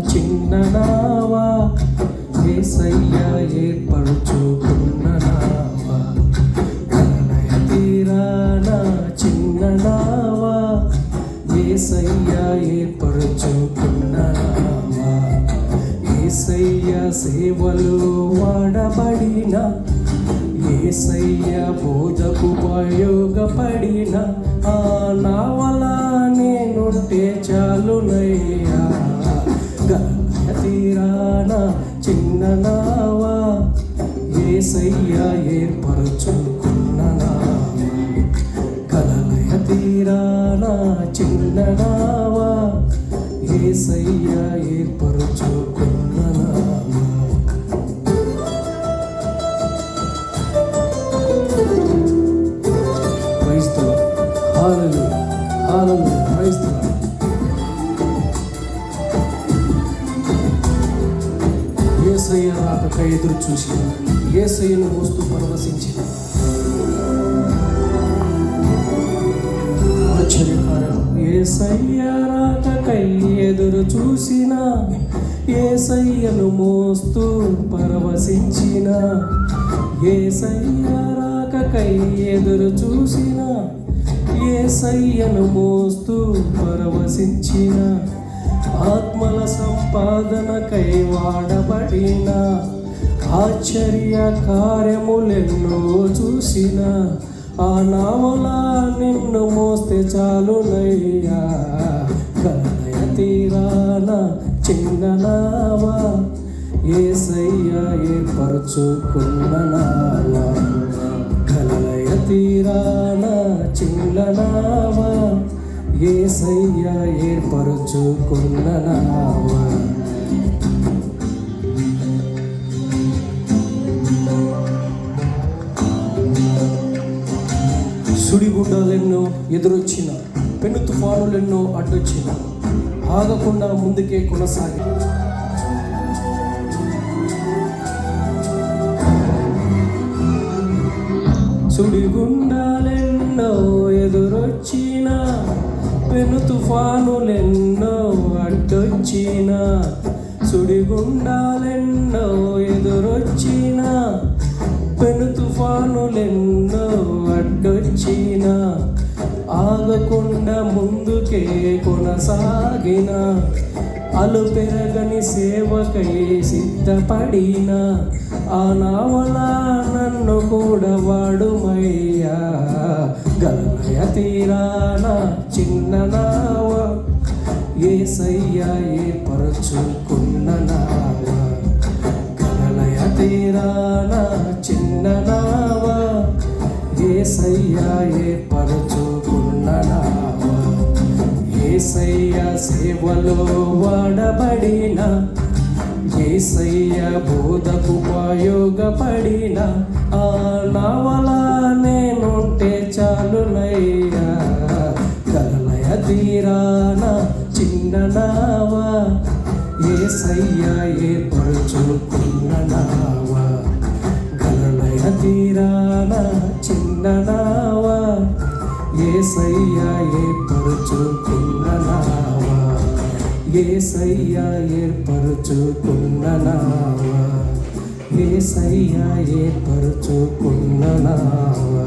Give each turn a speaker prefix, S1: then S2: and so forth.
S1: చిన్న నావా ఏసయ్య ఏర్పరచుకున్న నావా తీరానా తీరాన చిన్న నావా ఏసయ్య ఏర్పరచుకున్న నావా ఏసయ్య సేవలు వాడబడిన? ఏసయ్య బోధకు ఉపయోగపడిన ఆ నావల నేనుంటే చాలునయ్యా. ఏసయ్య ఏర్పరచుకున్న కలలయ తీరానా చిన్ననావా? ఏసయ్య ఏర్పరచుకున్న క్రైస్తవ హాలలు హాలలు క్రైస్తవ. ఏసయ్య రాకక ఎదురు చూసి ఏసయ్యను మోస్తూ పరవశించి ఆశ్చర్యకారం ఏసయ్య రాకకై ఎదురు చూసిన ఏసయ్యను మోస్తూ పరవశించిన. ఏసయ్య రాకకై ఎదురు చూసిన ఏసయ్యను మోస్తూ పరవశించిన. సంపాదనకై వాడబడిన ఆశ్చర్య కార్యములెన్నో చూసిన ఆ నావల నిన్ను మోస్తే చాలునయ్యా కలయ తీరాన చిన్ననావా ఏ ఏసయ్య ఏర్పరచుకున్న నావా కలయ తీరాన చిన్ననావా ఏసయ్య ఏర్పరచుకున్న నావా సుడిగుండాలెన్నో ఎదురొచ్చిన పెను తుఫానులెన్నో అడ్డొచ్చిన ఆగకుండా ముందుకే కొనసాగి. సుడిగుండాలెన్నో ఎదురొచ్చి పెను తుఫానులెన్నో అడ్డొచ్చిన సుడిగుండాలెన్నో ఎదురొచ్చిన పెను తుఫానులెన్నో అడ్డొచ్చిన ఆగకుండా ముందుకే కొనసాగిన అలు పెరగని సేవకై సిద్ధపడిన ఆ నావల నన్ను కూడా వాడుమయ్యా. గలనయ తీరాన చిన్న నావ ఏసయ్య ఏర్పరచుకున్న నావ. గలయ తీరాన చిన్న నావ ఏ సయ్యా ఏ పరచు ఏసయ్య సేవలో వాడబడిన ఏసయ్య బోధకు ఉపయోగపడిన ఆ నవల నేనుంటే చాలునయ్యా. గలయ తీరాన చిన్న నావా ఏసయ్య ఏర్పరచుకున్న నావా. గలయ తీరాన చిన్న నావా ఏసయ్యా ఏర్పరచుకున్న నావా ఏసయ్య ఏర్పరచుకున్న నావా ఏసయ్య ఏర్పరచుకున్న నావా